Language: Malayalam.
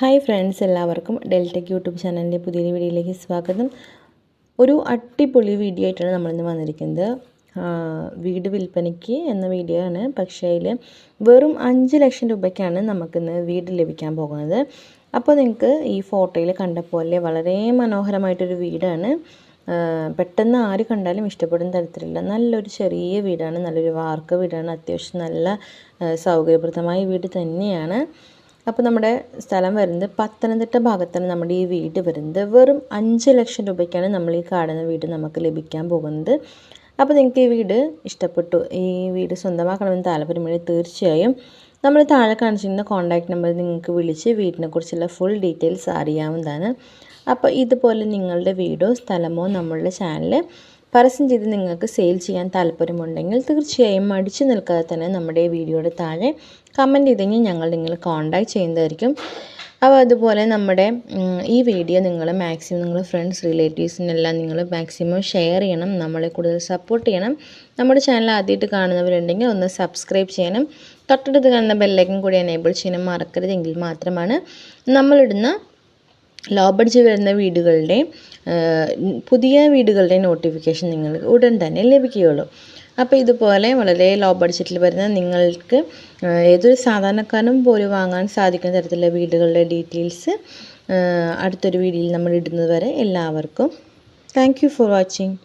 ഹായ് ഫ്രണ്ട്സ് എല്ലാവർക്കും ഡെൽറ്റക് യൂട്യൂബ് ചാനലിന്റെ പുതിയൊരു വീഡിയോയിലേക്ക് സ്വാഗതം. ഒരു അടിപൊളി വീഡിയോ ആയിട്ടാണ് നമ്മളിന്ന് വന്നിരിക്കുന്നത്. വീട് വിൽപ്പനയ്ക്ക് എന്ന വീഡിയോ ആണ്. പക്ഷേ അതിൽ വെറും അഞ്ച് ലക്ഷം രൂപയ്ക്കാണ് നമുക്കിന്ന് വീട് ലഭിക്കാൻ പോകുന്നത്. അപ്പോൾ നിങ്ങൾക്ക് ഈ ഫോട്ടോയിൽ കണ്ട പോലെ വളരെ മനോഹരമായിട്ടൊരു വീടാണ്. പെട്ടെന്ന് ആര് കണ്ടാലും ഇഷ്ടപ്പെടുന്ന തരത്തിലുള്ള നല്ലൊരു ചെറിയ വീടാണ്. നല്ലൊരു വാർക്ക വീടാണ്. അത്യാവശ്യം നല്ല സൗകര്യപ്രദമായ വീട് തന്നെയാണ്. അപ്പോൾ നമ്മുടെ സ്ഥലം വരുന്നത് പത്തനംതിട്ട ഭാഗത്താണ് നമ്മുടെ ഈ വീട് വരുന്നത്. വെറും അഞ്ച് ലക്ഷം രൂപയ്ക്കാണ് നമ്മൾ ഈ കാണുന്ന വീട് നമുക്ക് ലഭിക്കാൻ പോകുന്നത്. അപ്പോൾ നിങ്ങൾക്ക് ഈ വീട് ഇഷ്ടപ്പെട്ടു ഈ വീട് സ്വന്തമാക്കണമെന്ന് താല്പര്യമുണ്ടെങ്കിൽ തീർച്ചയായും നമ്മൾ താഴെ കാണിച്ചിരുന്ന കോൺടാക്റ്റ് നമ്പർ നിങ്ങൾക്ക് വിളിച്ച് വീടിനെക്കുറിച്ചുള്ള ഫുൾ ഡീറ്റെയിൽസ് അറിയാവുന്നതാണ്. അപ്പോൾ ഇതുപോലെ നിങ്ങളുടെ വീടോ സ്ഥലമോ നമ്മളുടെ ചാനൽ പരസ്യം ചെയ്ത് നിങ്ങൾക്ക് സെയിൽ ചെയ്യാൻ താല്പര്യമുണ്ടെങ്കിൽ തീർച്ചയായും മടിച്ചു നിൽക്കാതെ തന്നെ നമ്മുടെ വീഡിയോയുടെ താഴെ കമന്റ് ചെയ്തെങ്കിൽ ഞങ്ങൾ നിങ്ങൾ കോണ്ടാക്ട് ചെയ്യുന്നതായിരിക്കും. അപ്പോൾ അതുപോലെ നമ്മുടെ ഈ വീഡിയോ നിങ്ങൾ മാക്സിമം നിങ്ങൾ ഫ്രണ്ട്സ് റിലേറ്റീവ്സിനെല്ലാം നിങ്ങൾ മാക്സിമം ഷെയർ ചെയ്യണം. നമ്മളെ കൂടുതൽ സപ്പോർട്ട് ചെയ്യണം. നമ്മുടെ ചാനൽ ആദ്യമായിട്ട് കാണുന്നവരുണ്ടെങ്കിൽ ഒന്ന് സബ്സ്ക്രൈബ് ചെയ്യണം. തൊട്ടടുത്ത് കാണുന്ന ബെല്ലൈക്കൻ കൂടി എനേബിൾ ചെയ്യണം മറക്കരുതെങ്കിൽ മാത്രമാണ് നമ്മളിടുന്ന ലോ ബഡ്ജറ്റ് വരുന്ന വീടുകളുടെ പുതിയ വീടുകളുടെ നോട്ടിഫിക്കേഷൻ നിങ്ങൾക്ക് ഉടൻ തന്നെ ലഭിക്കുകയുള്ളൂ. അപ്പോൾ ഇതുപോലെ വളരെ ലോ ബഡ്ജറ്റിൽ വരുന്ന നിങ്ങൾക്ക് ഏതൊരു സാധാരണക്കാരനും പോലും വാങ്ങാൻ സാധിക്കുന്ന തരത്തിലുള്ള വീടുകളുടെ ഡീറ്റെയിൽസ് അടുത്തൊരു വീഡിയോയിൽ നമ്മൾ ഇടുന്നത് വരെ എല്ലാവർക്കും താങ്ക് ഫോർ വാച്ചിങ്